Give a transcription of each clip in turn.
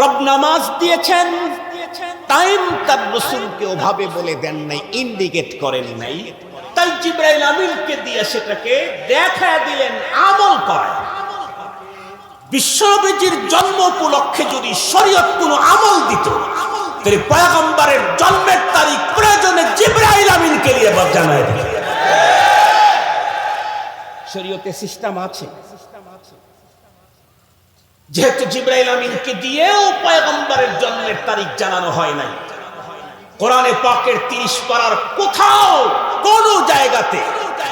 রব নামাজ দিয়েছেন। টাইম তার রসুলকে ওভাবে বলে দেন নাই ইন্ডিকেট করেন নাই। তাই জিব্রাইল আমিনকে দিয়ে সেটাকে দেখা দিলেন আমল করায়। বিশ্বনবীজির জন্ম উপলক্ষে যদি শরীয়ত কোনো আমল দিত তাহলে পয়গম্বরের জন্মের তারিখ প্রয়োজনে জিব্রাইল আমিনকে দিয়ে জানায় দিত। শরীয়তে সিস্টেম আছে। যেহেতু জিব্রাইল আমিনকে দিয়েও পয়গম্বরের জন্মের তারিখ জানানো হয় নাই। কোরআনে পাকের তিরিশ পাড়ার কোথাও কোন জায়গাতে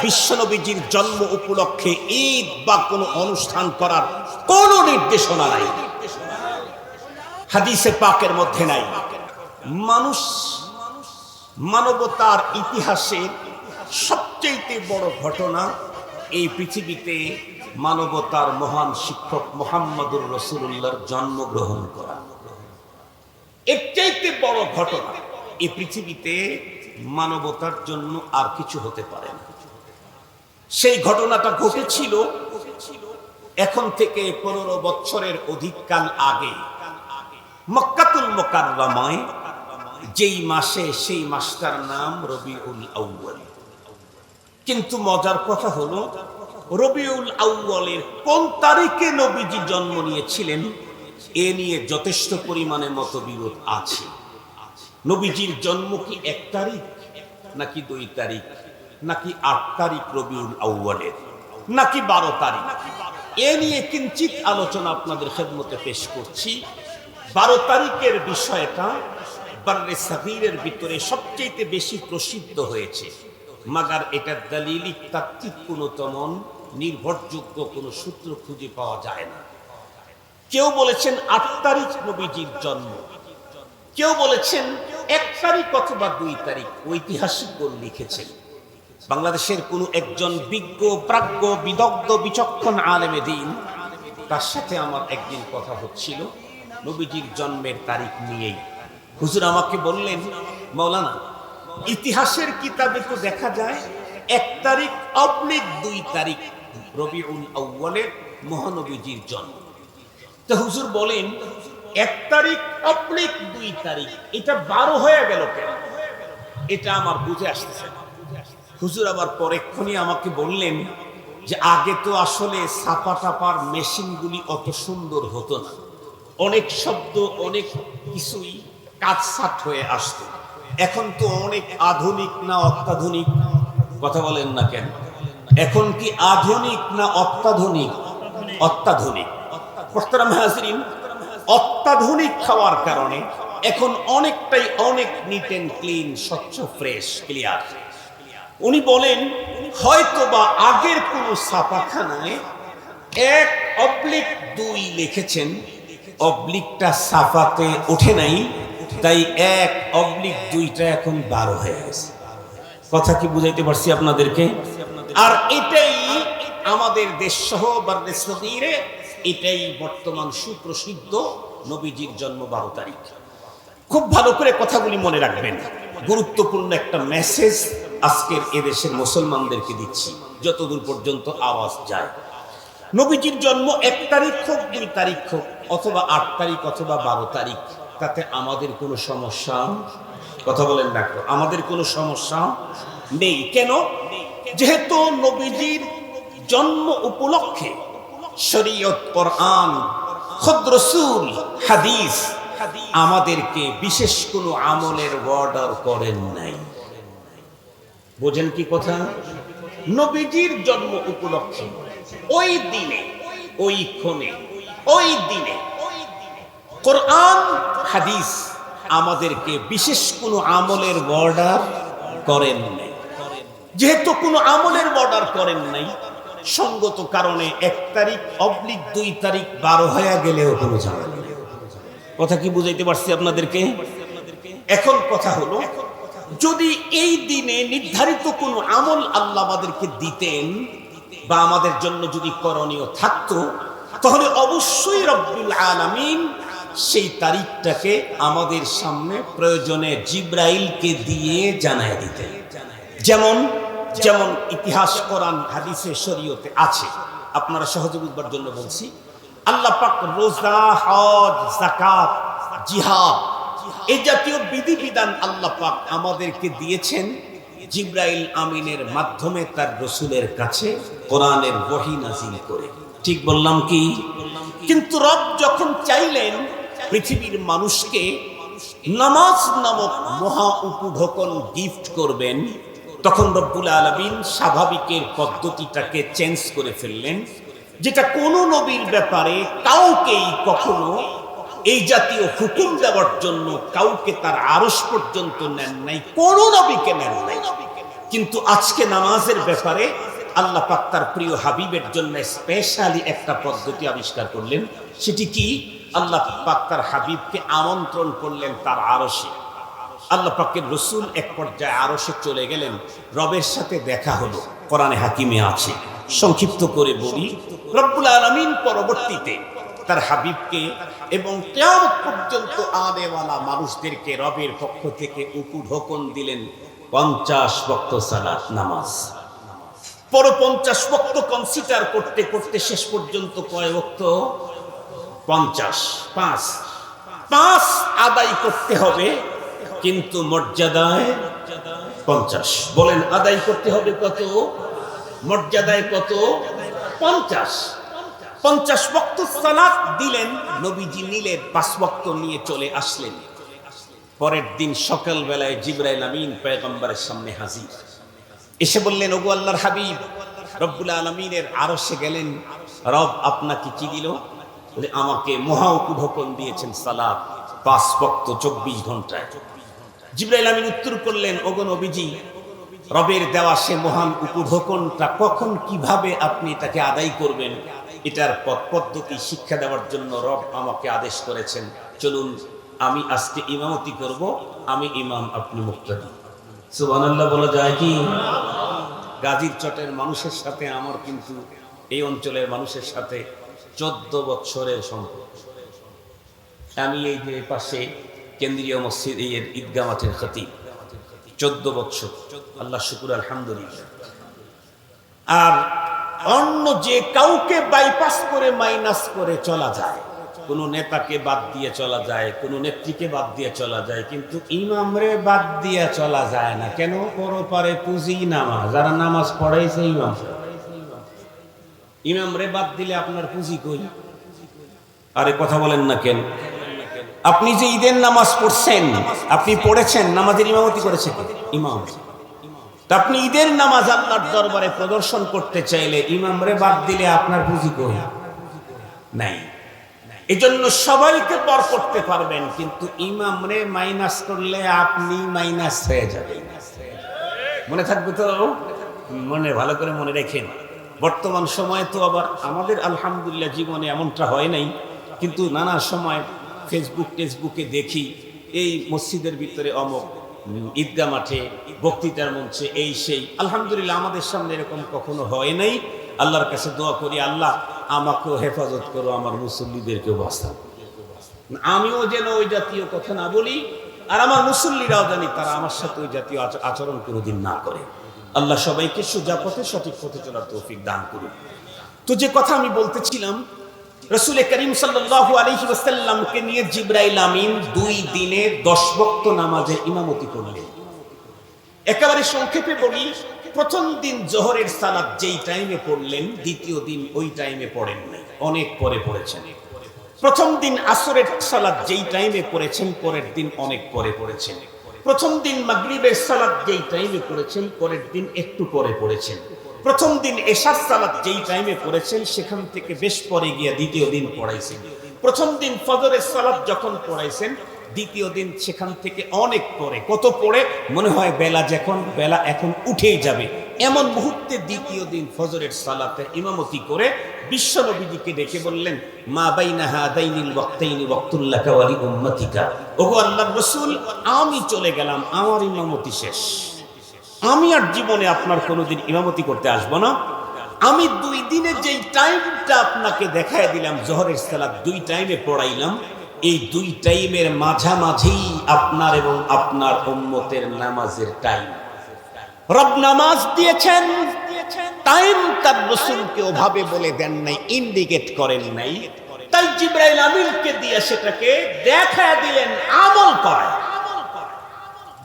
বিশ্বনবীজির জন্ম উপলক্ষে ঈদ বা কোনো অনুষ্ঠান করার কোনো নির্দেশনা নাই। হাদিসে পাকের মধ্যে নাই। মানুষ মানবতার ইতিহাসের সবচেয়ে বড় ঘটনা এই পৃথিবীতে মানবতার মহান শিক্ষক মোহাম্মদুর রসুল্লাহর জন্মগ্রহণ করা। এর চাইতে বড় ঘটনা এই পৃথিবীতে মানবতার জন্য আর কিছু হতে পারে না। সেই ঘটনাটা ঘটেছিল এখন থেকে পনেরো বছরের অধিককাল আগে। মক্কাতুল মোকাররমায়, যেই মাসে সেই মাসটার নাম রবিউল আউ্বাল কিন্তু মজার কথা হলো রবিউল আউ্বালের কোন তারিখে নবীজি জন্ম নিয়েছিলেন, এ নিয়ে যথেষ্ট পরিমাণে মতবিরোধ আছে। নবীজির জন্ম কি এক তারিখ, নাকি দুই তারিখ, নাকি আট তারিখ রবিউল আউ্বালের নাকি বারো তারিখ? এ নিয়ে কিঞ্চিত আলোচনা আপনাদের খেদমতে পেশ করছি। বারো তারিখের বিষয়টা বার্রে সাহিরের ভিতরে সবচেয়ে বেশি প্রসিদ্ধ হয়েছে। মাগার এটা দালিলিক তাত্ত্বিক কোনো তেমন নির্ভরযোগ্য কোনো সূত্র খুঁজে পাওয়া যায় না। কেউ বলেছেন আট তারিখ নবীজির জন্ম। কেউ বলেছেন এক তারিখ অথবা দুই তারিখ ঐতিহাসিক ঐতিহাসিকগণ লিখেছেন। বাংলাদেশের কোনো একজন বিজ্ঞ, প্রাজ্ঞ, বিদগ্ধ, বিচক্ষণ আলেমে দিন, তার সাথে আমার একদিন কথা হচ্ছিল নবীজির জন্মের তারিখ নিয়েই। হুজুর আমাকে বললেন মৌলানা ইতিহাসের কিতাবে তো দেখা যায়, এক তারিখ অবলিক, দুই তারিখ রবিউল আউ্বালের মহানবীজির জন্ম। তো হুজুর বলেন, এক তারিখ অবলিক দুই তারিখ, এটা বারো হয়ে গেল কেন? এটা আমার বুঝে আসতেছে হুজুর আবার পরেক্ষণই আমাকে বললেন যে আগে তো আসলে ছাপা টাপার মেশিনগুলি অত সুন্দর হতো না। অনেক শব্দ, অনেক কিছুই কাটসাট হয়ে আসতো। এখন তো অনেক আধুনিক না অত্যাধুনিক, কথা বলেন না কেন? এখন কি আধুনিক না অত্যাধুনিক? অত্যাধুনিক। অত্যাধুনিক খাওয়ার কারণে এখন অনেকটাই অনেক নিট অ্যান্ড ক্লিন স্বচ্ছ ফ্রেশ ক্লিয়ার উনি বলেন হয়তো বা আগের কোন ছাপাখানায় এক অবলিক দুই লিখেছেন, অবলিকটা সাফাতে ওঠে নাই, তাই এক অবলিক দুইটা এখন বারো হয়ে গেছে। কথা কি বুঝাইতে পারছি আপনাদেরকে? আর এটাই আমাদের দেশ সহ বার্দেশে এটাই বর্তমান সুপ্রসিদ্ধ নবীজির জন্ম বারো তারিখ। খুব ভালো করে কথাগুলি মনে রাখবেন। গুরুত্বপূর্ণ একটা মেসেজ আজকের এদেশের মুসলমানদেরকে দিচ্ছি, যতদূর পর্যন্ত আওয়াজ যায়। নবীজির জন্ম এক তারিখ হোক, দুই তারিখ হোক, অথবা আট তারিখ অথবা বারো তারিখ, তাতে আমাদের কোনো সমস্যা? কথা বলেন না আমাদের কোনো সমস্যা নেই। কেন? যেহেতু নবীজির জন্ম উপলক্ষে শরীয়ত, কোরআন হাদিস আমাদেরকে বিশেষ কোনো আমলের অর্ডার করেন নাই। বোঝেন কি কথা? নবীজির জন্ম উপলক্ষে ওই দিনে, ওই ক্ষণে, ওই দিনে কোরআন, হাদিস আমাদেরকে বিশেষ কোনো আমলের বর্ডার করেন নাই। যেহেতু কোনো আমলের বর্ডার করেন নাই, সঙ্গত কারণে এক তারিখ অবলিক দুই তারিখ বারো হয়ে গেলেও কোনো ঝামেলা। কথা কি বুঝাইতে পারছি আপনাদেরকে এখন কথা হলো, যদি এই দিনে নির্ধারিত কোনো আমল আল্লাহ আমাদেরকে দিতেন বা আমাদের জন্য যদি করণীয় থাকতো, তাহলে অবশ্যই রব্বুল আলামিন সেই তারিখটাকে আমাদের সামনে প্রয়োজনে জিব্রাইলকে দিয়ে জানায় দিতেন যেমন যেমন ইতিহাস, কোরআন, হাদিসে, শরীয়তে আছে। আপনারা সহজে বুঝবার জন্য বলছি, আল্লাহ পাক রোজা, হজ জাকাত জিহাদ এই জাতীয় বিধিবিধান আল্লাহ পাক আমাদেরকে দিয়েছেন জিব্রাইল আমিনের মাধ্যমে তার রসুলের কাছে কোরআনের বহি নাজিল করে। ঠিক বললাম কি? কিন্তু রব যখন চাইলেন পৃথিবীর মানুষকে নামাজ নামক মহা উপঢোকন গিফট করবেন তখন রব্বুল আলমিন স্বাভাবিকের পদ্ধতিটাকে চেঞ্জ করে ফেললেন, যেটা কোন নবীর ব্যাপারে কাউকেই কখনো এই জাতীয় হুকুম দেওয়ার জন্য কাউকে তার আরস পর্যন্ত নেন নাই, কোন নবীকে নেন নাই। কিন্তু আজকে নামাজের ব্যাপারে আল্লাহ পাক তার প্রিয় হাবিবের জন্য স্পেশালি একটা পদ্ধতি আবিষ্কার করলেন, সেটি কি? আল্লাহ পাক তার হাবিবকে আমন্ত্রণ করলেন তার আরসে আল্লাহ পাকের রসুল এক পর্যায়ে আরসে চলে গেলেন। রবের সাথে দেখা হলো। কোরআনে হাকিমে আছে। সংক্ষিপ্ত করে বলি, রব্বুল আলমিন পরবর্তীতে তার হাবিবকে এবং কেয়ামত পর্যন্ত আনেওয়ালা মানুষদেরকে রবের পক্ষ থেকে উপঢোকন দিলেন পঞ্চাশ বক্ত সালাত নামাজ। পর পঞ্চাশ বক্ত কনসিডার করতে করতে শেষ পর্যন্ত কয় বক্ত? পঞ্চাশ, পাঁচ। পাঁচ আদায় করতে হবে। কিন্তু মর্যাদায় পঞ্চাশ। বলেন, আদায় করতে হবে কত? মর্যাদায় কত? পঞ্চাশ। পঞ্চাশ বক্ত সালাত দিলেন, নবীজি নিলেন পাঁচ বক্ত নিয়ে চলে আসলেন। পরের দিন সকাল বেলায় জিব্রাইল আমিন পয়গম্বরের সামনে হাজির। এসে বললেন, ওগো আল্লাহর হাবিব, রব্বুল আলমিনের আরও সে গেলেন। রব আপনাকে কি দিল? আমাকে মহা উপঢোকন দিয়েছেন সালাত। পাঁচ চব্বিশ ঘন্টায়। জিব্রাইল আমিন উত্তর করলেন, ওগো নবীজি, রবের দেওয়া সে মহান কখন কীভাবে আপনি আদায় করবেন? এটার পথ পদ্ধতি শিক্ষা দেওয়ার জন্য রব আমাকে আদেশ করেছেন। চলুন, আমি আজকে ইমামতি করব, আমি ইমাম আপনি মুক্তাদি। সুবহানাল্লাহ, বলা যায় কি? গাজীর চটের মানুষের সাথে, আমার কিন্তু এই অঞ্চলের মানুষের সাথে চোদ্দ বছরের সম্পর্ক। আমি এই যে পাশে কেন্দ্রীয় মসজিদ এর ঈদগা মাঠের খতিব, চোদ্দ বছর, আল্লাহ শুকুর, আলহামদুলিল্লাহ। আর অন্য যে কাউকে বাইপাস করে মাইনাস করে চলা যায়, কোনো নেতাকে বাদ দিয়ে চলা যায়, কোনো নেত্রীকে বাদ দিয়ে চলা যায়, কিন্তু ইমামরে বাদ দিয়ে চলা যায় না। কেন? পরপারে পুঁজি নামাজ, যারা নামাজ পড়াইছে ইমাম। ইমামরে বাদ দিলে আপনার পুঁজি কই? আরে কথা বলেন না কেন? আপনি যে ঈদের নামাজ পড়ছেন, আপনি পড়েছেন, নামাজের ইমামতি করেছেন? ইমাম। তা আপনি ঈদের নামাজ আল্লাহর দরবারে প্রদর্শন করতে চাইলে ইমামরে বাদ দিলে আপনার বুঝি কই? নাই। এজন্য সবাইকে পর করতে পারবেন, কিন্তু ইমামরে মাইনাস করলে আপনি মাইনাস হয়ে যাবেন মনে থাকবে তো? মনে, ভালো করে মনে রেখেন। বর্তমান সময়ে তো আবার আমাদের আলহামদুলিল্লাহ জীবনে এমনটা হয় নাই, কিন্তু নানা সময় ফেসবুক টেসবুকে দেখি এই মসজিদের ভিতরে অমক ঈদগা মাঠে বক্তৃতার মঞ্চে এই সেই। আলহামদুলিল্লাহ আমাদের সামনে এরকম কখনো হয় নাই। আল্লাহর কাছে দোয়া করি, আল্লাহ আমাকেও হেফাজত করো, আমার মুসল্লিদেরকেও বাঁচাও। আমিও যেন ওই জাতীয় কথা না বলি, আর আমার মুসল্লিরাও জানি তারা আমার সাথে ওই জাতীয় আচ- আচরণ কোনোদিন না করে। আল্লাহ সবাইকে সোজা পথে, সঠিক পথে চলার তৌফিক দান করুন। তো যে কথা আমি বলতেছিলাম রসুল করিম ওয়াসাল্লামকে নিয়ে জিব্রাইল আমিন দুই দিনে দশ বক্ত নামাজে ইমামতি করলেন। একেবারে সংক্ষেপে বলি, প্রথম দিন জোহরের সালাত যেই টাইমে পড়লেন, দ্বিতীয় দিন ওই টাইমে পড়েন নাই। অনেক পরে পড়েছেন। প্রথম দিন আসরের সালাদ যেই টাইমে পড়েছেন, পরের দিন অনেক পরে পড়েছেন। প্রথম দিন মাগরিবের সালাদ যেই টাইমে পড়েছেন, পরের দিন একটু পরে পড়েছেন। প্রথম দিন এশার সালাত যেই টাইমে পড়েছেন, সেখান থেকে বেশ পরে গিয়ে দ্বিতীয় দিন পড়াইছেন। প্রথম দিন ফজরের সালাত যখন পড়াইছেন, দ্বিতীয় দিন সেখান থেকে অনেক পরে, কত পরে? মনে হয় বেলা যখন, বেলা এখন উঠেই যাবে। এমন মুহূর্তে দ্বিতীয় দিন ফজরের সালাতে ইমামতি করে বিশ্ব নবীজিকে ডেকে বললেন, মা বাইনা হাদাইনিল ওয়াক্তাইনি ওয়াক্তুল্লাকা ওয়ালি উম্মতিকা। ওগো আল্লাহর রাসূল, আমি চলে গেলাম, আমার ইমামতি শেষ। আমি আর জীবনে আপনার কোনোদিন ইমামতি করতে আসব না। আমি দুই দিনে যেই টাইমটা আপনাকে দেখায় দিলাম, জহরের সালাত, দুই টাইমে পড়াইলাম। এই দুই টাইমের মাঝামাঝি আপনার এবং আপনার উম্মতের নামাজের টাইম রব নামাজ দিয়েছেন। টাইম তার রসুলকে ওভাবে বলে দেন নাই ইন্ডিকেট করেন নাই। স্পেশাল জিব্রাইল আমিনকে দিয়ে সেটাকে দেখা দিলেন, আমল করায়।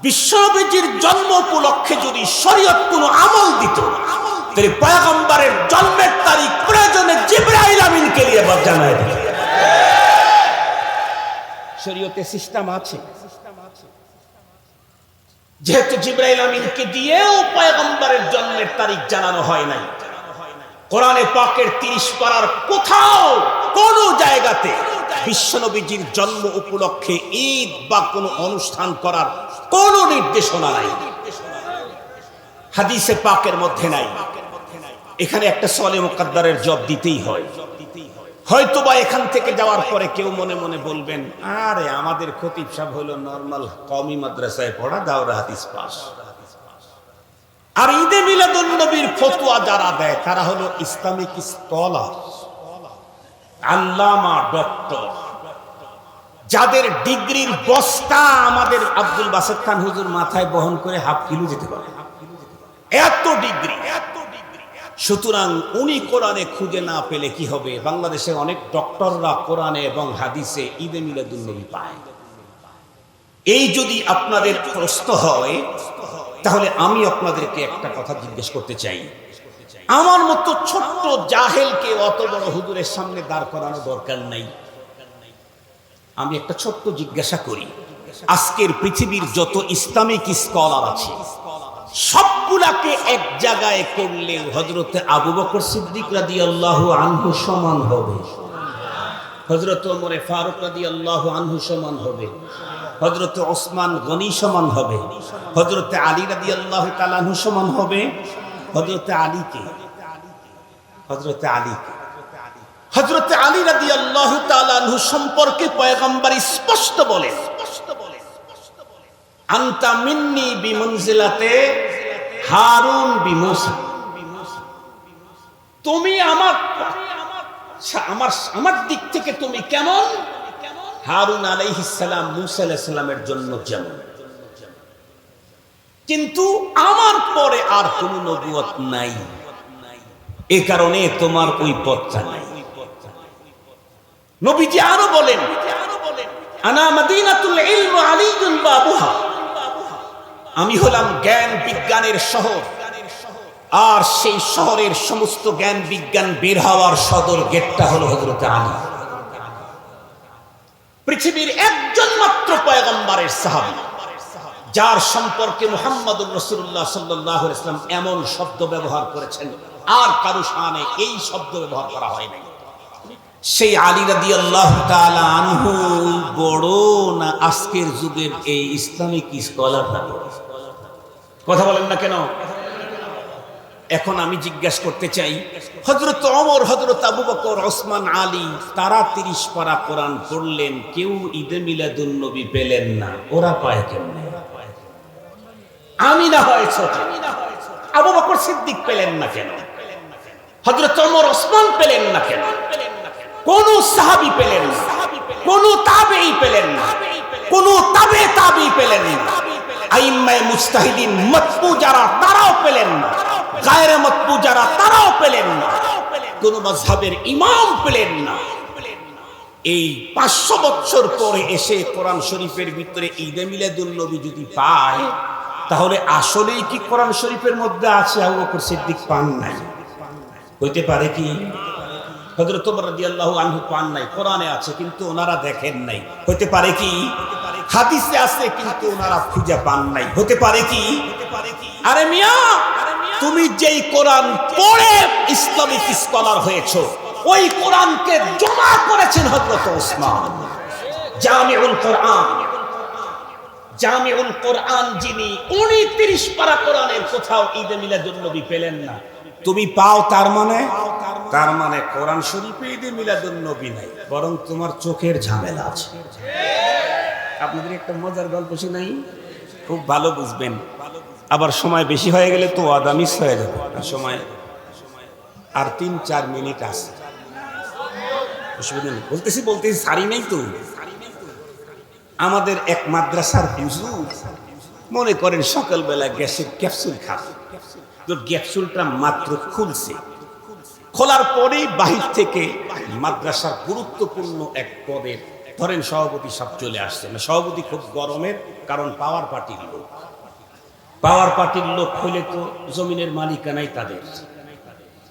বিশ্বনবীজির জন্ম উপলক্ষে যদি শরীয়ত কোনো আমল দিত, তাহলে পয়গম্বরের জন্মের তারিখ প্রয়োজনে জিব্রাইল আমিনকে দিয়ে জানায় দিত শরীয়তে সিস্টেম আছে। যেহেতু জিব্রাইল আমিনকে দিয়েও পয়গম্বরের জন্মের তারিখ জানানো হয় নাই। কোরআনে পাকের তিরিশ পাড়ার কোথাও কোন জায়গাতে বিশ্বনবীজির জন্ম উপলক্ষে ঈদ বা কোনো অনুষ্ঠান করার কোনো নির্দেশনা নাই। হাদিসে পাকের মধ্যে নাই। এখানে একটা সলে মোকাদ্দারের জব দিতেই হয়। হয়তো বা এখান থেকে যাওয়ার পরে কেউ মনে মনে বলবেন, আরে, আমাদের খতিব সাহেব হলো নর্মাল কমি মাদ্রাসায় পড়া, দাওরা হাদিস পাস। আর ঈদে মিলাদুন নবীর ফতোয়া যারা দেয়, তারা হলো ইসলামিক স্কলার, আল্লামা ডক্টর। যাদের ডিগ্রির বস্তা আমাদের আব্দুল বাসেদ খান হুজুর মাথায় বহন করে হাফ কিলো যেতে পারে। এত ডিগ্রি। এত সুতরাং উনি কোরআনে খুঁজে না পেলে কি হবে? বাংলাদেশে অনেক ডক্টররা কোরআনে এবং হাদিসে ঈদে মিলাদুন্নবী পায়। এই যদি আপনাদের প্রশ্ন হয়, তাহলে আমি আপনাদেরকে একটা কথা জিজ্ঞেস করতে চাই। আমার মতো ছোট্ট জাহেলকে অত বড় হুজুরের সামনে দাঁড় করানো দরকার নাই। আমি একটা ছোট্ট জিজ্ঞাসা করি, আজকের পৃথিবীর যত ইসলামিক স্কলার আছে, সবগুলাকে এক জায়গায় করলে হজরতে আবু বকর সিদ্দিক রাদি আল্লাহ আনহু সমান হবে। হজরত ওমরে ফারুক রাদি আল্লাহ আনহু সমান হবে। হজরত ওসমান গনি সমান হবে। হজরতে আলী রাদি আল্লাহ তালানহু সমান হবে। হজরতে আলীকে হজরতে আলীকে। হজরতে আলী রাদি আল্লাহ সম্পর্কে পয়গম্বর স্পষ্ট বলে আন্তা মিন্নি বিমনজিলাতে হারুন বিমুসা। তুমি আমার আমার আমার দিক থেকে তুমি কেমন? হারুন আলাইহিসালাম মুসা আলাইসালামের জন্য যেমন। কিন্তু আমার পরে আর কোন নবুয়ত নাই। এ কারণে তোমার ওই পথটা নাই। নবীজি আরও বলেন, আনা মাদিনাতুল ইলম আলীজুন বাবুহা। আমি হলাম জ্ঞান বিজ্ঞানের শহর। আর সেই শহরের সমস্ত জ্ঞান বিজ্ঞান বের হওয়ার সদর গেটটা হলো হজরত আলী। পৃথিবীর একজন মাত্র পয়গম্বরের সাহাবি, যার সম্পর্কে মুহাম্মদুর রসুল্লাহ সাল্লাহ ইসলাম এমন শব্দ ব্যবহার করেছেন, আর কারও সামনে এই শব্দ ব্যবহার করা হয় নাই। সেই আলী রাদি আল্লাহ আনহু বড় না আজকের যুগের এই ইসলামিক স্কলার কথা বলেন না কেন? এখন আমি জিজ্ঞাসা করতে চাই হজরত অমর হজরত আবু বকর, ওসমান, আলী, তারা তিরিশ পারা কোরআন পড়লেন, কেউ ঈদে মিলাদুন নবী পেলেন না। ওরা পায় কেমনে? আমি না হয় আবু বকর সিদ্দিক পেলেন না কেন? হজরত অমর ওসমান পেলেন না কেন? কোন সাহাবি পেলেন না। কোন তাবেই পেলেন না। কোন তাবে তাবি পেলেন না। আইম্মায়ে মুস্তাহিদিন মতবু যারা তারাও পেলেন না। গায়রে মতবু যারা তারাও পেলেন না। কোন মাযহাবের ইমাম পেলেন না। এই পাঁচশো বছর পরে এসে কোরআন শরীফের ভিতরে ঈদে মিলাদুল নবী যদি পায়, তাহলে আসলেই কি কোরআন শরীফের মধ্যে আছে আবু বকর সিদ্দিক পান নাই? হইতে পারে কি? হজরত আনহু পান নাই, কোরআনে আছে, কিন্তু ওনারা দেখেন নাই। হতে পারে কি? আছে, কিন্তু ওনারা খুঁজে পান নাই। হতে পারে কি? আরে মিয়া, তুমি যেই কোরআন পড়ে ইসলামিক স্কলার হয়েছো, ওই কোরআনকে জমা করেছেন হজরত ওসমান। জামিউল কোরআন। জামিউল কোরআন যিনি উনি তিরিশ পারা কোরআনের কোথাও ঈদে মিলাদুন নবী পেলেন না। তুমি পাও তার মানে? তার মানে কোরআন শরীফে ঈদে মিলাদুন নবী নাই, বরং তোমার চোখের ঝামেলা আছে। আপনাদের একটা মজার গল্প শুনাই। খুব ভালো বুঝবেন। আবার সময় বেশি হয়ে গেলে তো আদা মিস হয়ে যাবে। সময় আর তিন, চার মিনিট আছে। অসুবিধা নেই। বলতেছি বলতেছি, সারি নেই তো। আমাদের এক মাদ্রাসার হুজুর মনে করেন সকালবেলা গ্যাসের ক্যাপসুল খাবে। তো গ্যাপসুলটা মাত্র খুলছে। খোলার পরেই বাহির থেকে মাদ্রাসার গুরুত্বপূর্ণ এক পদের, ধরেন সভাপতি সব চলে আসছে। না সভাপতি খুব গরমের, কারণ পাওয়ার পার্টির লোক। পাওয়ার পার্টির লোক হলে তো জমিনের মালিকানাই তাদের।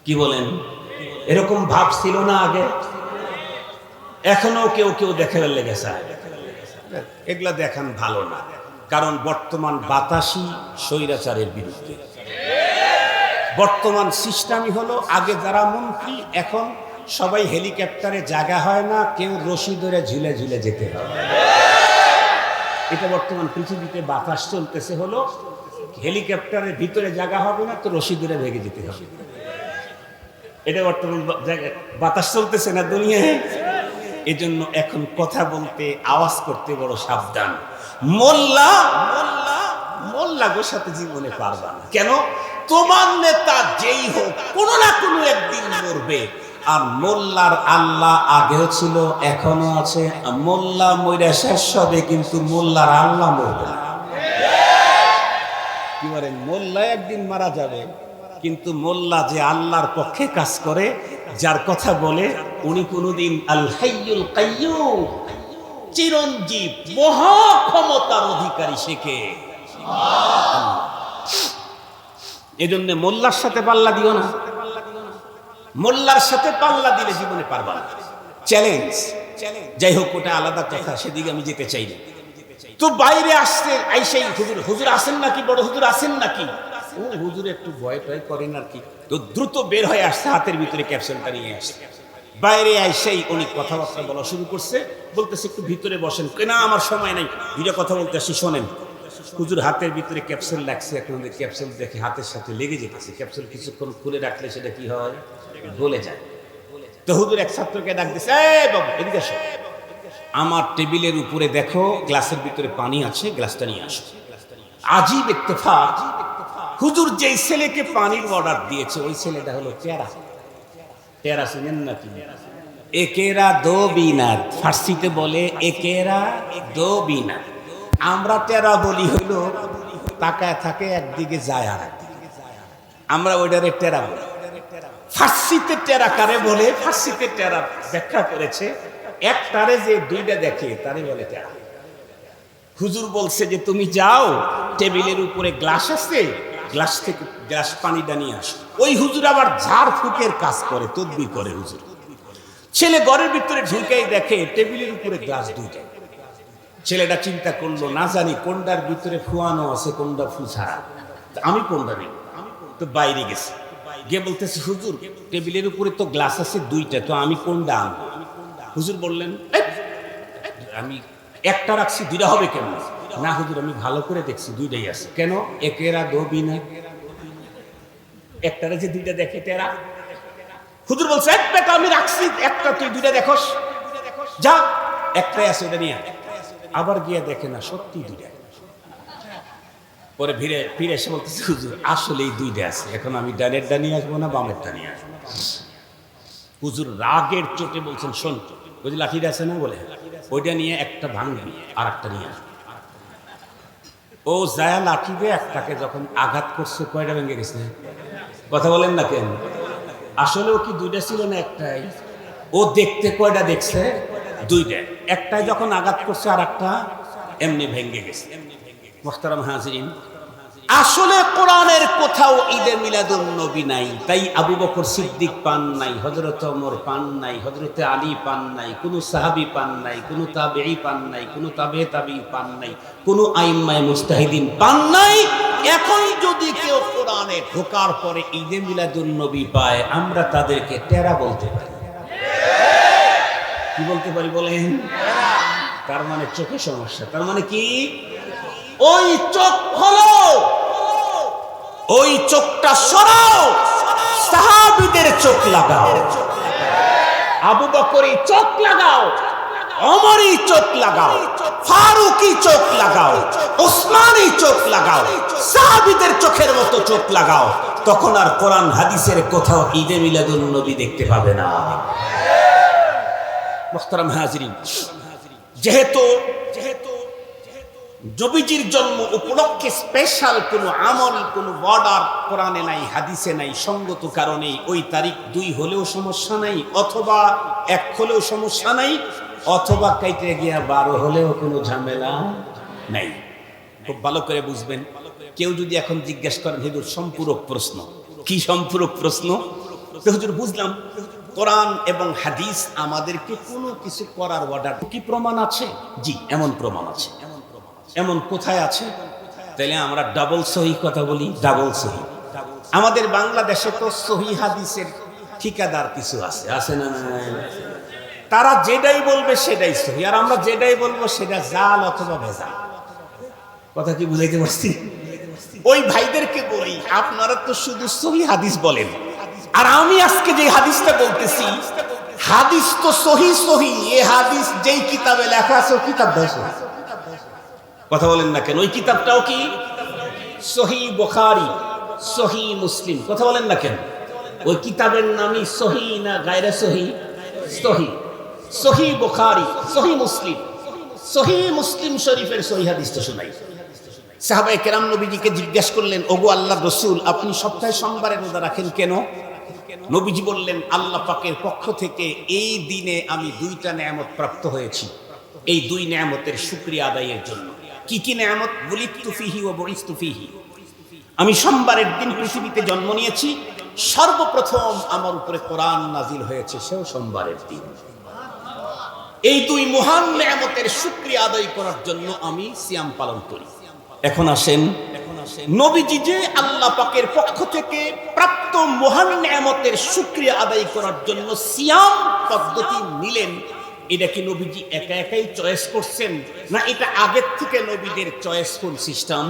কি বলেন? এরকম ভাব ছিল না আগে? এখনও কেউ কেউ দেখে লেগেছে এগুলা দেখান ভালো না। কারণ বর্তমান বাতাসই স্বৈরাচারের বিরুদ্ধে। বর্তমান সিস্টেমই হলো, আগে যারা মন্ত্রী, এখন সবাই হেলিকপ্টারে জায়গা হয় না, কেউ রশি ধরে ঝুলে ঝুলে যেতে হয়। এটা বর্তমান পৃথিবীতে বাতাস চলতেছে হলো, হেলিকপ্টারের ভিতরে জায়গা হবে না, তো রশি ধরে ভেঙে যেতে হবে। এটা বর্তমান বাতাস চলতেছে না দুনিয়ায়? এজন্য এখন কথা বলতে, আওয়াজ করতে বড় সাবধান। মোল্লা মোল্লা মোল্লা গো সাথে জীবনে পারবা না। কেন? তোমার নেতা যেই হোক, কোনো না কোনো একদিন মরবে। আর মোল্লার আল্লাহ আগেও ছিল এখনও আছে। মোল্লা মইরা শেষ হবে, কিন্তু মোল্লার আল্লাহ মরবে কি বলেন মোল্লা একদিন মারা যাবে, কিন্তু মোল্লা যে আল্লাহর পক্ষে কাজ করে, যার কথা বলে, উনি কোনোদিন আল হাইয়ুল চিরঞ্জীব মহা ক্ষমতার অধিকারী শেখে এজন্য মোল্লার সাথে পাল্লা দিও না। মোল্লার সাথে পাল্লা দিলে জীবনে পারবা না। চ্যালেঞ্জ যাই হোক, ওটা আলাদা কথা, সেদিকে আমি যেতে চাই না। তো বাইরে আসতে আইসাই হুজুর হুজুর আসেন নাকি? বড় হুজুর আসেন নাকি? ও হুজুর একটু ভয় টয় করেন আর কি। তো দ্রুত বের হয়ে আসছে, হাতের ভিতরে ক্যাপসুলটা নিয়ে আসছে। বাইরে আইসাই উনি কথাবার্তা বলা শুরু করছে, বলতেছে একটু ভিতরে বসেন। কেনা আমার সময় নাই। ভিডিও কথা বলতে আসি শোনেন। হুজুর হাতের ভিতরে ক্যাপসুল লাগছে, এখন ক্যাপসুল দেখে হাতের সাথে লেগে যেতেছে। ক্যাপসুল কিছুক্ষণ খুলে রাখলে সেটা কি হয়? গলে যায়। তো হুজুর এক ছাত্রকে ডাক দিছে বাবু, এদিকে আসো আমার টেবিলের উপরে দেখো, গ্লাসের ভিতরে পানি আছে, গ্লাসটা নিয়ে আসো। আজীব ইত্তেফাক। হুজুর যেই ছেলেকে পানির অর্ডার দিয়েছে, ওই ছেলেটা হলো টেরা টেরা চিনেন নাকি? একেরা দো বিনাত ফার্সিতে বলে, একেরা দো বিনাত আমরা টেরা বলি হইল, তাকায় থাকে একদিকে যায় আর। আমরা ওইটারে টেরা বলি। ফার্সিতে টেরা কারে বলে? ফার্সিতে টেরা ব্যাখ্যা করেছে, একটারে যে দুইটা দেখে, তারে বলে টেরা। হুজুর বলছে যে, তুমি যাও, টেবিলের উপরে গ্লাস আছে, গ্লাস থেকে, গ্লাস পানিটা নিয়ে আসো। ওই হুজুর আবার ঝাড় ফুকের কাজ করে, তদবির করে হুজুর। ছেলে ঘরের ভিতরে ঢুকেই দেখে, টেবিলের উপরে গ্লাস দুইটা ছেলেটা চিন্তা করল, না জানি কোনটার ভিতরে ফুয়ানো আছে, কোনটা ফু ছাড়া তা আমি কোনটা নেব? তো বাইরে গেছে। গিয়ে বলতেছে, হুজুর, টেবিলের উপরে তো গ্লাস আছে দুইটা, তো আমি কোনটা আনব? হুজুর বললেন আমি একটা রাখছি, দুইটা হবে কেন? না হুজুর, আমি ভালো করে দেখছি, দুইটাই আছে। কেন? একেরা দবি না একটারে যে দুইটা দেখে তেরা হুজুর বলছে একটা আমি রাখছি, একটা তুই দুইটা দেখোস। যা, একটাই আছে, ওটা নিয়ে। আবার গিয়ে দেখে না, সত্যি দুইটা। পরে ফিরে ফিরে এসে বলতেছে, হুজুর, আসলেই দুইটা আছে। এখন আমি ডানের ডানি আসব না, বামের ডানি আসব? হুজুর রাগের চোটে বলছেন, শোন ওই যে লাঠিটা আছে না? বলে, ওইটা নিয়ে একটা ভাঙবি আর একটা নিয়ে আসব। ও যায় লাঠি দিয়ে একটাকে যখন আঘাত করছে, কয়টা ভেঙে গেছে? কথা বলেন না কেন? আসলে ও কি দুইটা ছিল না একটাই? ও দেখতে কয়টা দেখছে? দুইটা। একটাই যখন আঘাত করছে আর একটা এমনি ভেঙ্গে গেছে। হাজিরিন, আসলে কোরআনের কোথাও ঈদে মিলাদুন নবী নাই, তাই আবু বকর সিদ্দিক পান নাই হজরত ওমর পান নাই হজরতে আলী পান নাই, কোনো সাহাবি পান নাই, কোনো তাবেই পান নাই, কোনো তাবে তাবি পান নাই, কোনো আইম্মায় মুস্তাহিদিন পান নাই। এখন যদি কেউ কোরআনে ঢোকার পরে ঈদে মিলাদুন নবী পায়, আমরা তাদেরকে টেরা বলতে পারি। কি বলতে পারি বলেন? তার মানে চোখে সমস্যা। তার মানে কি? ওই চোখ হলো, ওই চোখটা সরাও সাহাবিদের চোখ লাগাও। আবু বকরি চোখ লাগাও অমরি চোখ লাগাও ফারুকি চোখ লাগাও ওসমানী চোখ লাগাও, সাহাবিদের চোখের মতো চোখ লাগাও। তখন আর কোরআন হাদিসের কোথাও ঈদে মিলাদুন নবী দেখতে পাবে না। মোহতারাম হাজরিন, যেহেতু যেহেতু নবীজির জন্ম উপলক্ষে স্পেশাল কোনো আমল, কোনো বর্ডার কোরআনে নাই, হাদিসে নাই, সঙ্গত কারণে ওই তারিখ দুই হলেও সমস্যা নাই, অথবা এক হলেও সমস্যা নাই, অথবা কাইতে গিয়া বারো হলেও কোনো ঝামেলা নাই। খুব ভালো করে বুঝবেন। কেউ যদি এখন জিজ্ঞেস করেন, হুজুর, সম্পূরক প্রশ্ন। কি সম্পূরক প্রশ্ন? হুজুর, বুঝলাম। কোরআন এবং হাদিস আমাদেরকে কোনো কিছু করার অর্ডার কি প্রমাণ আছে? জি এমন প্রমাণ আছে। এমন কোথায় আছে? তাহলে আমরা ডাবল সহি কথা বলি ডাবল সহি। আমাদের বাংলাদেশে তো সহি হাদিসের ঠিকাদার কিছু আছে আছে না? তারা যেটাই বলবে সেটাই সহি আর আমরা যেটাই বলব সেটা জাল অথবা ভেজাল। কথা কি বুঝাইতে পারছি? ওই ভাইদেরকে বলি আপনারা তো শুধু সহি হাদিস বলেন। আর আমি আজকে যে হাদিসটা বলতেছি, হাদিস তো সহি সহি, এ হাদিস যেই কিতাবে লেখা আছে কিতাবটা সহি। কথা বলেন না কেন? ওই কিতাবটাও কি? সহি বুখারী, সহি মুসলিম। কথা বলেন না কেন? ওই কিতাবের নামই সহি না গায়রে সহি? সহি। সহি বুখারী, সহি মুসলিম। সহি মুসলিম শরীফের সহি হাদিসটা শোনাই। সাহাবায়ে কেরাম নবীজিকে জিজ্ঞেস করলেন, ওগো আল্লাহ রসুল, আপনি সপ্তাহে সোমবারে রোজা রাখেন কেন? নবীজি বললেন, আল্লাহ পাকের পক্ষ থেকে এই দিনে আমি দুইটা নেয়ামত প্রাপ্ত হয়েছি। এই দুই নেয়ামতের শুক্রিয়া আদায়ের জন্য। কি কি নেয়ামত? বলিত্তু ফিহি ও বরিস্তু ফিহি। আমি সোমবারের দিন পৃথিবীতে জন্ম নিয়েছি। সর্বপ্রথম আমার উপরে কোরআন নাজিল হয়েছে সেও সোমবারের দিন। এই দুই মহান নেয়ামতের শুক্রিয়া আদায় করার জন্য আমি সিয়াম পালন করি। এখন আসেন নবীজি যে আল্লাহ পাকের পক্ষ থেকে প্রাপ্ত মহান নেয়ামতের শুক্রিয়া আদায় করার জন্য সিয়াম পদ্ধতি নিলেন, এটা কি নবীজি একা একাই চয়েস করছেন? না এটা আগের থেকে নবীদের চয়েসফুল সিস্টেম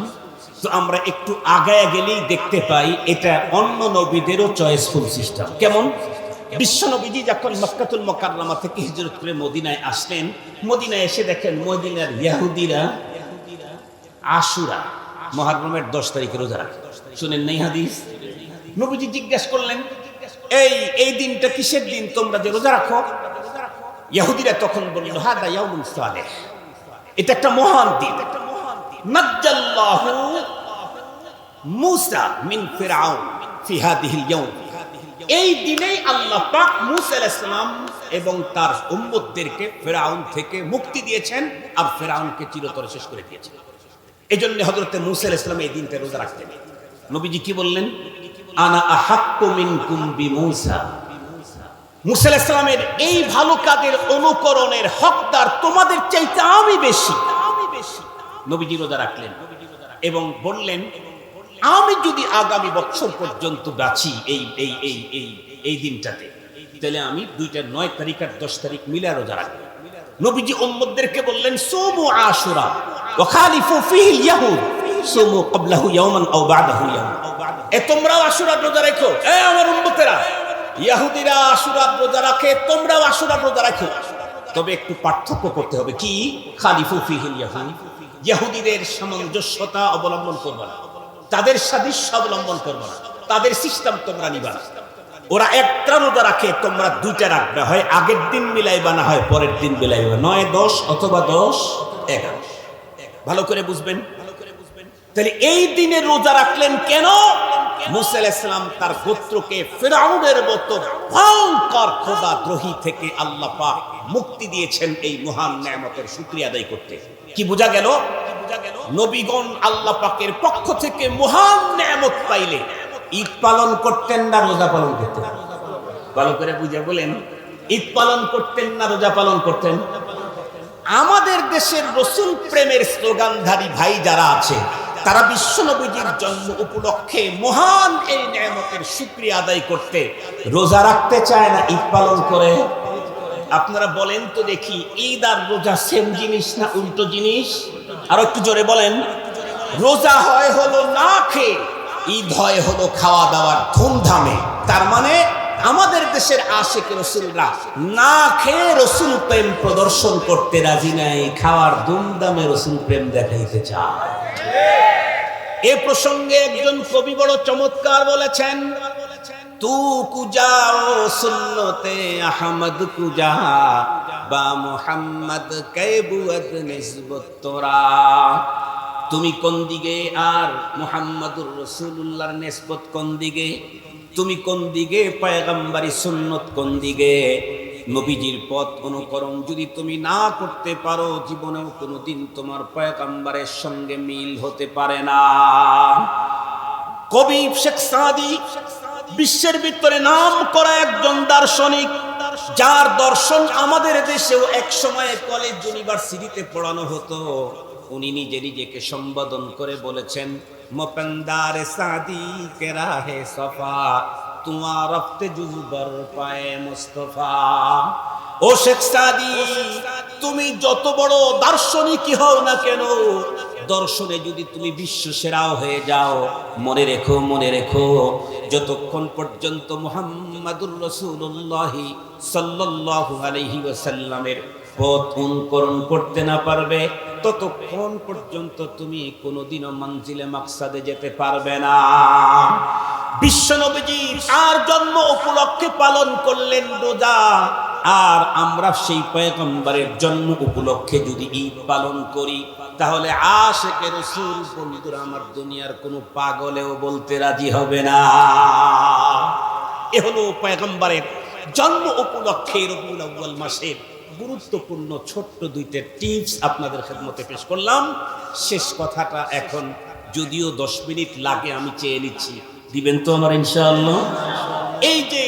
তো আমরা একটু আগায় গেলেই দেখতে পাই, এটা অন্য নবীদেরও চয়েসফুল সিস্টেম কেমন? বিশ্ব নবীজি যখন মক্কাতুল মকাররামা থেকে হিজরত করে মদিনায় আসলেন, মদিনায় এসে দেখেন মদিনার ইয়াহুদিরা, আশুরা মহারমের দশ তারিখে রোজা রাখে। শুনেন নাই হাদিস? নবীজি জিজ্ঞাসা করলেন, এই এই দিনটা কিসের দিন? তোমরা যে রোজা রাখো? ইহুদিরা তখন বলল, হাদা ইয়াউমুন সালেহ। এটা একটা মহান দিন। নাজ্জাল্লাহু মুসা মিন ফিরআউন ফি হাদিহিল ইয়াউম। এই দিনেই আল্লাহ পাক মুসা আলাইহিস এবং তার উম্মতদেরকে ফেরাউন থেকে মুক্তি দিয়েছেন আর ফেরাউনকে চিরতরে শেষ করে দিয়েছেন। এই জন্য হজরতে মুসা আলাইহিস সালাম এই দিনটা রোজা রাখতেন। নবীজি কি বললেন? আনা আহাক্কু মিনকুম বিমূসা। মুসা আলাইহিস সালামের এই ভালো কাজের অনুকরণের হকদার তোমাদের চাইতে আমি বেশি। নবীজি রোজা রাখলেন এবং বললেন, আমি যদি আগামী বছর পর্যন্ত বাঁচি এই এই এই এই এই দিনটাতে, তাহলে আমি দুইটা নয় তারিখ আর দশ তারিখ মিলে রোজা রাখব। নবীজি উম্মতদেরকে বললেন, সোমু আশুরা ওয়াখালিফু ফিহিল ইয়াহুদ সোমু ক্বাবলাহু ইয়াওমান আও বা'দাহু ইয়াওমান এ তোমরাও আশুরা রোজা রাখো। এ আমার উম্মতেরা ইহুদিরা আশুরা রোজা রাখে, তোমরাও আশুরা রোজা রাখো। তবে একটু পার্থক্য করতে হবে, কি? খালিফু ফিহিল ইয়াহুদ ইহুদিদের সামঞ্জস্যতা অবলম্বন করবে না। তাদের সাদৃশ্য অবলম্বন করবে না। তাদের সিস্টেম তোমরা নিবা না। ওরা একটা রোজা রাখে, তোমরা দুইটা রাখবে। হয় আগের দিন মিলাইবা, না হয় পরের দিন মিলাইবা। নয়, দশ অথবা দশ, এগারো। ভালো করে বুঝবেন? তাহলে এই দিনে রোজা রাখলেন কেন? মুসা ইসলাম তার গোত্রকে ফেরাউনের মতো ভয়ঙ্কর খোদা দ্রোহী থেকে আল্লাহ পাক মুক্তি দিয়েছেন এই মহান নিয়ামতের শুকরিয়া আদায় করতে। কি বোঝা গেল? নবীগণ আল্লাহ পাকের পক্ষ থেকে মহান নিয়ামত পাইলে ঈদ পালন করতেন না, রোজা পালন করতেন। ভালো করে বুঝে বলেন। ঈদ পালন করতেন না, রোজা পালন করতেন? আমাদের দেশের রসুল প্রেমের স্লোগানধারী ভাই যারা আছে, তারা বিশ্বনবীজির জন্ম উপলক্ষে মহান এই নিয়ামতের শুক্রিয়া আদায় করতে রোজা রাখতে চায় না, ঈদ পালন করে। আপনারা বলেন তো দেখি, ঈদ আর রোজা সেম জিনিস না উল্টো জিনিস? আর একটু জোরে বলেন। রোজা হয় হলো না খেয়ে। ঈদ হয় হলো খাওয়া দাওয়ার ধুমধামে। তার মানে আমাদের দেশের আশেক রসুলরা না খেয়ে রসুল প্রেম প্রদর্শন করতে রাজি নাই, খাওয়ার ধুমধামে রসুল প্রেম দেখাইতে চায়। এ প্রসঙ্গে একজন কবি বড় চমৎকার বলেছেন, তু কুজাও সুন্নতে আহমদ কুজা, বা মোহাম্মদ কে নিসবত তোরা। তুমি কোন দিকে আর মোহাম্মদুর রসুল্লাহর নেসবত কোন দিকে? তুমি কোন দিকে? পায়গাম্বারি সুন্নত কোন দিকে? নবীজির পথ অনুকরণ যদি তুমি না করতে পারো, জীবনেও কোনোদিন তোমার পয়গাম্বারের সঙ্গে মিল হতে পারে না। কবি শেখ সাদি বিশ্বের ভিতরে নাম করা একজন দার্শনিক, যার দর্শন আমাদের দেশেও এক সময় কলেজ ইউনিভার্সিটিতে পড়ানো হতো। উনি নিজে নিজেকে সম্বোধন করে বলেছেন, মপেন্দার সাদি কেরা হে সফা, তোমার রক্তে জুবর পায়ে মুস্তফা। ও শেখ সাদি, তুমি যত বড় দার্শনিকই হও না কেন, দর্শনে যদি তুমি বিশ্ব সেরাও হয়ে যাও, মনে রেখো মনে রেখো, যতক্ষণ পর্যন্ত মুহাম্মাদুর রসুল্লাহি সাল্লাল্লাহু আলাইহি ওয়াসাল্লামের পথ অনুকরণ করতে না পারবে ততক্ষণ পর্যন্ত তুমি কোনোদিনও মঞ্জিলে মাকসাদে যেতে পারবে না। বিশ্বনবীজি আর জন্ম উপলক্ষে পালন করলেন রোজা। আর আমরা সেই পয়গম্বরের জন্ম উপলক্ষে যদি ঈদ পালন করি, তাহলে আশেকে রসুল, বন্ধুরা, আমার দুনিয়ার কোনো পাগলেও বলতে রাজি হবে না। এ হলো পয়গম্বরের জন্ম উপলক্ষে রবিউল আউ্বাল মাসের গুরুত্বপূর্ণ ছোট্ট দুইটা টিপস আপনাদের খেদমতে পেশ করলাম। শেষ কথাটা এখন, যদিও দশ মিনিট লাগে, আমি চেয়ে নিচ্ছি। দিবেন তো আমার ইনশাআল্লাহ? এই যে